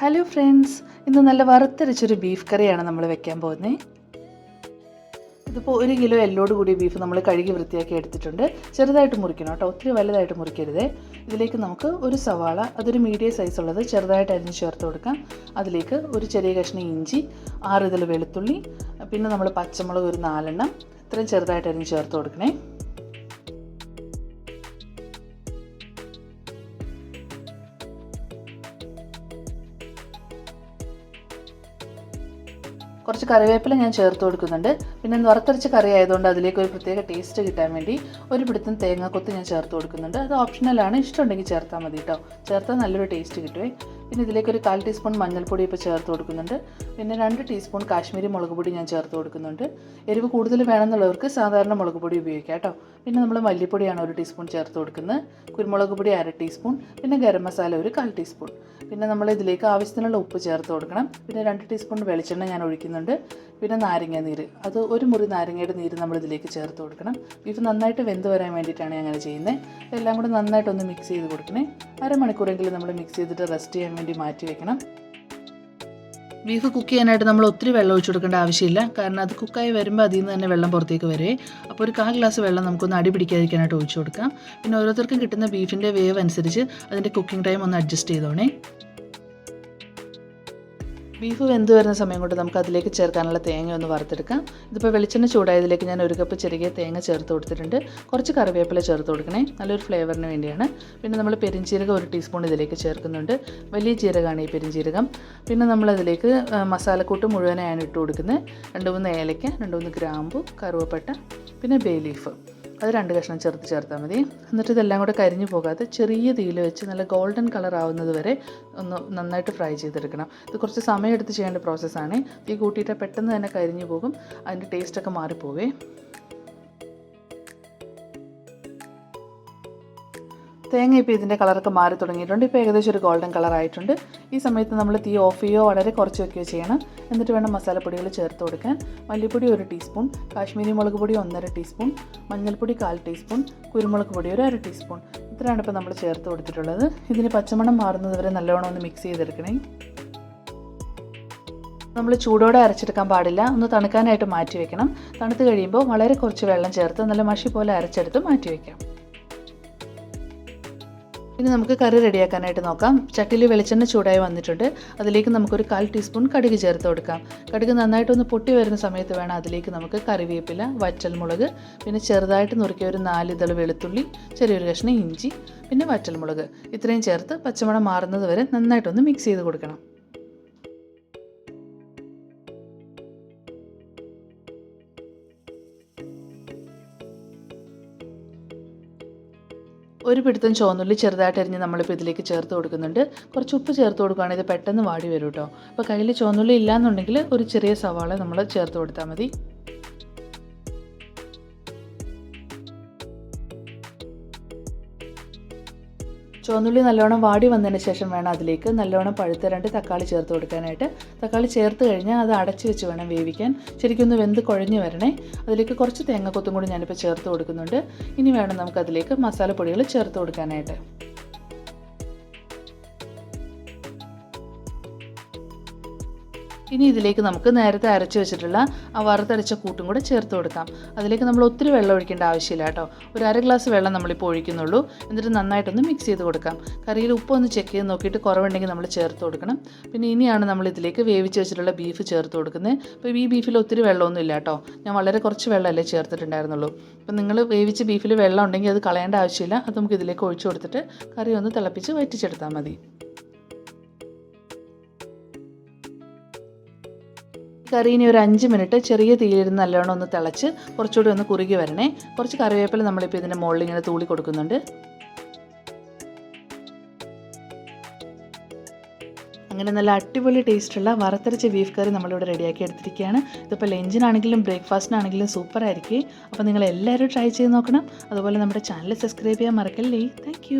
Hello friends ഇന്ന് നല്ല വറുത്തരച്ചൊരു beef കറിയാണ് നമ്മൾ വെക്കാൻ പോകുന്നത് ഇതിപ്പോൾ ഒരു കിലോ എല്ലോട് കൂടി ബീഫ് നമ്മൾ കഴുകി വൃത്തിയാക്കി എടുത്തിട്ടുണ്ട്. ചെറുതായിട്ട് മുറിക്കണം കേട്ടോ. ഒത്തിരി വലുതായിട്ട് മുറിക്കരുത്. ഇതിലേക്ക് നമുക്ക് ഒരു സവാള അതൊരു മീഡിയം സൈസ് ഉള്ളത് ചെറുതായിട്ട് അരിഞ്ഞ് ചേർത്ത് കൊടുക്കാം. അതിലേക്ക് ഒരു ചെറിയ കഷ്ണം ഇഞ്ചി ആറ് ഇതിൽ വെളുത്തുള്ളി പിന്നെ നമ്മൾ പച്ചമുളക് ഒരു നാലെണ്ണം ഇത്രയും ചെറുതായിട്ട് അരിഞ്ഞ് ചേർത്ത് കൊടുക്കണേ. കുറച്ച് കറിവേപ്പില ഞാൻ ചേർത്ത് കൊടുക്കുന്നുണ്ട്. പിന്നെ വറുത്തരച്ച കറി ആയതുകൊണ്ട് അതിലേക്ക് ഒരു പ്രത്യേക ടേസ്റ്റ് കിട്ടാൻ വേണ്ടി ഒരു പിടുത്തം തേങ്ങാക്കൊത്ത് ഞാൻ ചേർത്ത് കൊടുക്കുന്നുണ്ട്. അത് ഓപ്ഷണലാണ് ഇഷ്ടമുണ്ടെങ്കിൽ ചേർത്താൽ മതി കേട്ടോ ചേർത്താൽ നല്ലൊരു ടേസ്റ്റ് കിട്ടുമേ പിന്നെ ഇതിലേക്ക് ഒരു കാൽ ടീസ്പൂൺ മഞ്ഞൾപ്പൊടി ഇപ്പോൾ ചേർത്ത് കൊടുക്കുന്നുണ്ട്. പിന്നെ രണ്ട് ടീസ്പൂൺ കാശ്മീരി മുളക് പൊടി ഞാൻ ചേർത്ത് കൊടുക്കുന്നുണ്ട്. എരിവ് കൂടുതൽ വേണമെന്നുള്ളവർക്ക് സാധാരണ മുളക് പൊടി ഉപയോഗിക്കാം കേട്ടോ പിന്നെ നമ്മൾ മല്ലിപ്പൊടിയാണ് ഒരു ടീസ്പൂൺ ചേർത്ത് കൊടുക്കുന്നത്. കുരുമുളക് പൊടി അര ടീസ്പൂൺ പിന്നെ ഗരം മസാല ഒരു കാൽ ടീസ്പൂൺ പിന്നെ നമ്മൾ ഇതിലേക്ക് ആവശ്യത്തിനുള്ള ഉപ്പ് ചേർത്ത് കൊടുക്കണം. പിന്നെ രണ്ട് ടീസ്പൂൺ വെളിച്ചെണ്ണ ഞാൻ ഒഴിക്കുന്നുണ്ട് പിന്നെ നാരങ്ങ നീര്. അത് ഒരു മുറി നാരങ്ങയുടെ നീര് നമ്മൾ ഇതിലേക്ക് ചേർത്ത് കൊടുക്കണം. ബീഫ് നന്നായിട്ട് വെന്ത് വരാൻ വേണ്ടിയിട്ടാണ് അങ്ങനെ ചെയ്യുന്നത് എല്ലാം കൂടെ നന്നായിട്ടൊന്ന് മിക്സ് ചെയ്ത് കൊടുക്കണേ. അരമണിക്കൂറെങ്കിലും നമ്മൾ മിക്സ് ചെയ്തിട്ട് റെസ്റ്റ് ചെയ്യാൻ വേണ്ടി മാറ്റി വെക്കണം. ബീഫ് കുക്ക് ചെയ്യാനായിട്ട് നമ്മൾ ഒത്തിരി വെള്ളം ഒഴിച്ചു കൊടുക്കേണ്ട ആവശ്യമില്ല. കാരണം അത് കുക്കായി വരുമ്പോൾ അതിൽ നിന്ന് തന്നെ വെള്ളം പുറത്തേക്ക് വരുവേ അപ്പോൾ ഒരു കാൽ ഗ്ലാസ് വെള്ളം നമുക്കൊന്ന് അടി പിടിക്കാതിരിക്കാനായിട്ട് ഒഴിച്ചു കൊടുക്കാം. പിന്നെ ഓരോരുത്തർക്കും കിട്ടുന്ന ബീഫിന്റെ വേവ് അനുസരിച്ച് അതിന്റെ കുക്കിംഗ് ടൈം ഒന്ന് അഡ്ജസ്റ്റ് ചെയ്തോണേ. ബീഫ് വെന്ത് വരുന്ന സമയം കൊണ്ട് നമുക്ക് അതിലേക്ക് ചേർക്കാനുള്ള തേങ്ങ ഒന്ന് വറുത്തെടുക്കാം. ഇതിപ്പോൾ വെളിച്ചെണ്ണ ചൂടായതിലേക്ക് ഞാൻ ഒരു കപ്പ് ചെറിയ തേങ്ങ ചേർത്ത് കൊടുത്തിട്ടുണ്ട്. കുറച്ച് കറിവേപ്പില ചേർത്ത് കൊടുക്കണേ. നല്ലൊരു ഫ്ലേവറിന് വേണ്ടിയാണ്. പിന്നെ നമ്മൾ പെരിഞ്ചീരകം ഒരു ടീസ്പൂൺ ഇതിലേക്ക് ചേർക്കുന്നുണ്ട്. വലിയ ജീരകമാണ് ഈ പെരിഞ്ചീരകം. പിന്നെ നമ്മളതിലേക്ക് മസാലക്കൂട്ട് മുഴുവനായാണ് ഇട്ട് കൊടുക്കുന്നത്. രണ്ട് മൂന്ന് ഏലയ്ക്ക രണ്ട് മൂന്ന് ഗ്രാമ്പു കറുവപ്പട്ട പിന്നെ ബേ ലീഫ് അത് രണ്ട് കഷ്ണം ചേർത്ത് ചേർത്താൽ മതി. എന്നിട്ട് ഇതെല്ലാം കൂടെ കരിഞ്ഞു പോകാതെ ചെറിയ തീയിൽ വെച്ച് നല്ല ഗോൾഡൻ കളർ ആവുന്നത് വരെ ഒന്ന് നന്നായിട്ട് ഫ്രൈ ചെയ്തെടുക്കണം. ഇത് കുറച്ച് സമയം എടുത്ത് ചെയ്യേണ്ട പ്രോസസ്സാണ് തീ കൂട്ടിയിട്ട് പെട്ടെന്ന് തന്നെ കരിഞ്ഞു പോകും. അതിന്റെ ടേസ്റ്റൊക്കെ മാറിപ്പോവേ. തേങ്ങ ഇപ്പോൾ ഇതിന്റെ കളറൊക്കെ മാറി തുടങ്ങിയിട്ടുണ്ട്. ഇപ്പോൾ ഏകദേശം ഒരു ഗോൾഡൻ കളർ ആയിട്ടുണ്ട്. ഈ സമയത്ത് നമ്മൾ തീ ഓഫ് ചെയ്യുകയോ വളരെ കുറച്ച് വയ്ക്കുകയോ ചെയ്യണം. എന്നിട്ട് വേണം മസാലപ്പൊടികൾ ചേർത്ത് കൊടുക്കാൻ. മല്ലിപ്പൊടി ഒരു ടീസ്പൂൺ കാശ്മീരി മുളക് പൊടി ഒന്നര ടീസ്പൂൺ മഞ്ഞൾപ്പൊടി കാൽ ടീസ്പൂൺ കുരുമുളക് പൊടി ഒരു അര ടീസ്പൂൺ. ഇത്രയാണ് ഇപ്പോൾ നമ്മൾ ചേർത്ത് കൊടുത്തിട്ടുള്ളത്. ഇതിന് പച്ചമണം മാറുന്നത് വരെ നല്ലവണ്ണം ഒന്ന് മിക്സ് ചെയ്തെടുക്കണേ. നമ്മൾ ചൂടോടെ അരച്ചെടുക്കാൻ പാടില്ല. ഒന്ന് തണുക്കാനായിട്ട് മാറ്റി വെക്കണം. തണുത്ത് കഴിയുമ്പോൾ വളരെ കുറച്ച് വെള്ളം ചേർത്ത് നല്ല മഷി പോലെ അരച്ചെടുത്ത് മാറ്റി വയ്ക്കാം ഇനി നമുക്ക് കറി റെഡിയാക്കാനായിട്ട് നോക്കാം. ചട്ടിയിൽ വെളിച്ചെണ്ണ ചൂടായി വന്നിട്ടുണ്ട്. അതിലേക്ക് നമുക്കൊരു കാൽ ടീസ്പൂൺ കടുക് ചേർത്ത് കൊടുക്കാം. കടുക് നന്നായിട്ടൊന്ന് പൊട്ടി വരുന്ന സമയത്ത് വേണം അതിലേക്ക് നമുക്ക് കറിവേപ്പില വറ്റൽമുളക് പിന്നെ ചെറുതായിട്ട് നുറുക്കിയ ഒരു നാലിതൾ വെളുത്തുള്ളി ചെറിയൊരു കഷ്ണം ഇഞ്ചി പിന്നെ വറ്റൽമുളക് ഇത്രയും ചേർത്ത് പച്ചമണം മാറുന്നത് വരെ നന്നായിട്ടൊന്ന് മിക്സ് ചെയ്ത് കൊടുക്കണം. ഒരു പിടുത്തം ചുവന്നുള്ളി ചെറുതായിട്ട് അരിഞ്ഞ് നമ്മളിപ്പോൾ ഇതിലേക്ക് ചേർത്ത് കൊടുക്കുന്നുണ്ട്. കുറച്ച് ഉപ്പ് ചേർത്ത് കൊടുക്കുകയാണെങ്കിൽ ഇത് പെട്ടെന്ന് വാടി വരും കേട്ടോ അപ്പോൾ കയ്യിൽ ചുവന്നുള്ളി ഇല്ലാന്നുണ്ടെങ്കിൽ ഒരു ചെറിയ സവാള നമ്മൾ ചേർത്ത് കൊടുത്താൽ മതി. ചുവന്നുള്ളി നല്ലോണം വാടി വന്നതിന് ശേഷം വേണം അതിലേക്ക് നല്ലോണം പഴുത്ത രണ്ട് തക്കാളി ചേർത്ത് കൊടുക്കാനായിട്ട്. തക്കാളി ചേർത്ത് കഴിഞ്ഞാൽ അത് അടച്ച് വെച്ച് വേണം വേവിക്കാൻ. ശരിക്കും ഒന്ന് വെന്ത് കുഴഞ്ഞു വരണേ. അതിലേക്ക് കുറച്ച് തേങ്ങക്കൊത്തും കൂടി ഞാനിപ്പോൾ ചേർത്ത് കൊടുക്കുന്നുണ്ട്. ഇനി വേണം നമുക്ക് അതിലേക്ക് മസാലപ്പൊടികൾ ചേർത്ത് കൊടുക്കാനായിട്ട്. ഇനി ഇതിലേക്ക് നമുക്ക് നേരത്തെ അരച്ച് വെച്ചിട്ടുള്ള ആ വറുത്തരച്ച കൂട്ടും കൂടെ ചേർത്ത് കൊടുക്കാം. അതിലേക്ക് നമ്മൾ ഒത്തിരി വെള്ളം ഒഴിക്കേണ്ട ആവശ്യമില്ല കേട്ടോ. ഒരു അര ഗ്ലാസ് വെള്ളം നമ്മളിപ്പോൾ ഒഴിക്കുന്നുള്ളൂ. എന്നിട്ട് നന്നായിട്ടൊന്ന് മിക്സ് ചെയ്ത് കൊടുക്കാം. കറിയിൽ ഉപ്പ് ഒന്ന് ചെക്ക് ചെയ്ത് നോക്കിയിട്ട് കുറവുണ്ടെങ്കിൽ നമ്മൾ ചേർത്ത് കൊടുക്കണം. പിന്നെ ഇനിയാണ് നമ്മൾ ഇതിലേക്ക് വേവിച്ച് വെച്ചിട്ടുള്ള ബീഫ് ചേർത്ത് കൊടുക്കുന്നത്. അപ്പോൾ ഈ ബീഫിൽ ഒത്തിരി വെള്ളമൊന്നും ഇല്ല കേട്ടോ. ഞാൻ വളരെ കുറച്ച് വെള്ളമല്ലേ ചേർത്തിട്ടുണ്ടായിരുന്നുള്ളൂ. അപ്പം നിങ്ങൾ വേവിച്ച് ബീഫിൽ വെള്ളം ഉണ്ടെങ്കിൽ അത് കളയേണ്ട ആവശ്യമില്ല. അത് നമുക്ക് ഇതിലേക്ക് ഒഴിച്ചു കൊടുത്തിട്ട് കറി ഒന്ന് തിളപ്പിച്ച് വറ്റിച്ചെടുത്താൽ മതി. കറി ഇനി ഒരു അഞ്ച് മിനിറ്റ് ചെറിയ തീയിലിരുന്ന് നല്ലോണം ഒന്ന് തിളച്ച് കുറച്ചുകൂടി ഒന്ന് കുറുകി വരണേ. കുറച്ച് കറിവേപ്പില നമ്മളിപ്പോൾ ഇതിന്റെ മുകളിൽ ഇങ്ങനെ തൂളി കൊടുക്കുന്നുണ്ട്. അങ്ങനെ നല്ല അടിപൊളി ടേസ്റ്റുള്ള വറുത്തരച്ച ബീഫ് കറി നമ്മളിവിടെ റെഡിയാക്കി എടുത്തിരിക്കുകയാണ്. ഇതിപ്പോൾ ലഞ്ചിനാണെങ്കിലും ബ്രേക്ക്ഫാസ്റ്റിനാണെങ്കിലും സൂപ്പർ ആയിരിക്കും അപ്പോൾ നിങ്ങൾ എല്ലാവരും ട്രൈ ചെയ്ത് നോക്കണം. അതുപോലെ നമ്മുടെ ചാനൽ സബ്സ്ക്രൈബ് ചെയ്യാൻ മറക്കല്ലേ. താങ്ക്